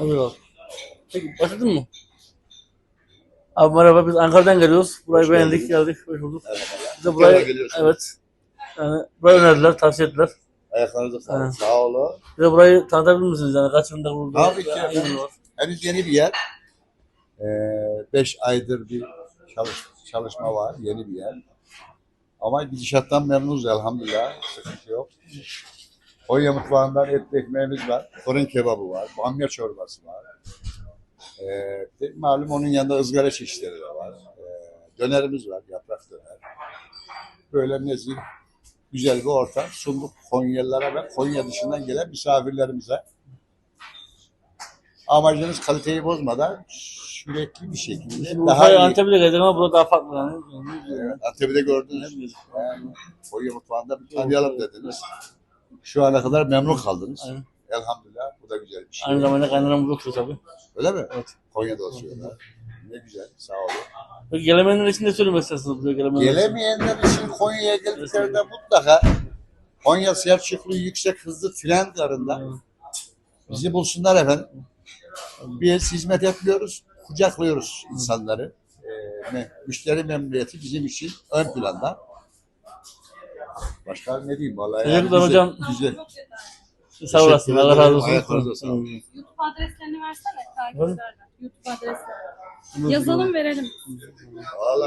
Evet abi. Peki başladın mı? Abi merhaba biz Ankara'dan geliyoruz. Burayı beğendik geldik. Hoş bulduk. Biz de geliyorsunuz. evet. Yani burayı önerdiler, tavsiye ettiler. Ayaklarınıza sağlık. Evet. Sağ olun. Bir de burayı tanıtabilir misiniz yani kaç yılında kuruldu? Tabii ki var? Henüz yeni bir yer. Ee, beş aydır bir çalış, çalışma var. Yeni bir yer. Ama gidişattan memnunuz elhamdülillah. Sıkıntı yok. Konya mutfağından etli ekmeğimiz var. Fırın kebabı var. Bamya çorbası var. Ee, malum onun yanında ızgara çeşitleri de var. Ee, dönerimiz var. Yaprak döner. Böyle nezih, güzel bir ortam sunduk Konyalılara ve Konya dışından gelen misafirlerimize. Amacımız kaliteyi bozmadan sürekli bir şekilde Şimdi daha iyi. Antep'e de geldik ama burada daha farklı yani. Evet, Antep'te gördünüz. Yani Konya mutfağında bir tanıyalım dediniz. Şu ana kadar memnun kaldınız. Aynen. Elhamdülillah bu da güzel bir şey. Aynı zamanda kaynanamız oturuyor tabii. Öyle mi? Evet. Konya'da oturuyorlar. Ne güzel. Sağ olun. Peki gelemeyenler için de söylemek istersiniz buraya gelemeyenler için. Gelemeyenler için Konya'ya geldiklerinde mutlaka Konya Selçuklu yüksek hızlı tren garında bizi bulsunlar efendim. Biz hizmet etmiyoruz, kucaklıyoruz insanları. Ee, müşteri memnuniyeti bizim için ön planda. Başka ne diyeyim vallahi. Teşekkürler güzel, hocam. Güzel. Sağ olasın. Teşekkür Allah razı ederim. olsun. Ayaklarınıza sağlık. YouTube adreslerini versene takipçilerden. YouTube adreslerini. Yazalım verelim. Vallahi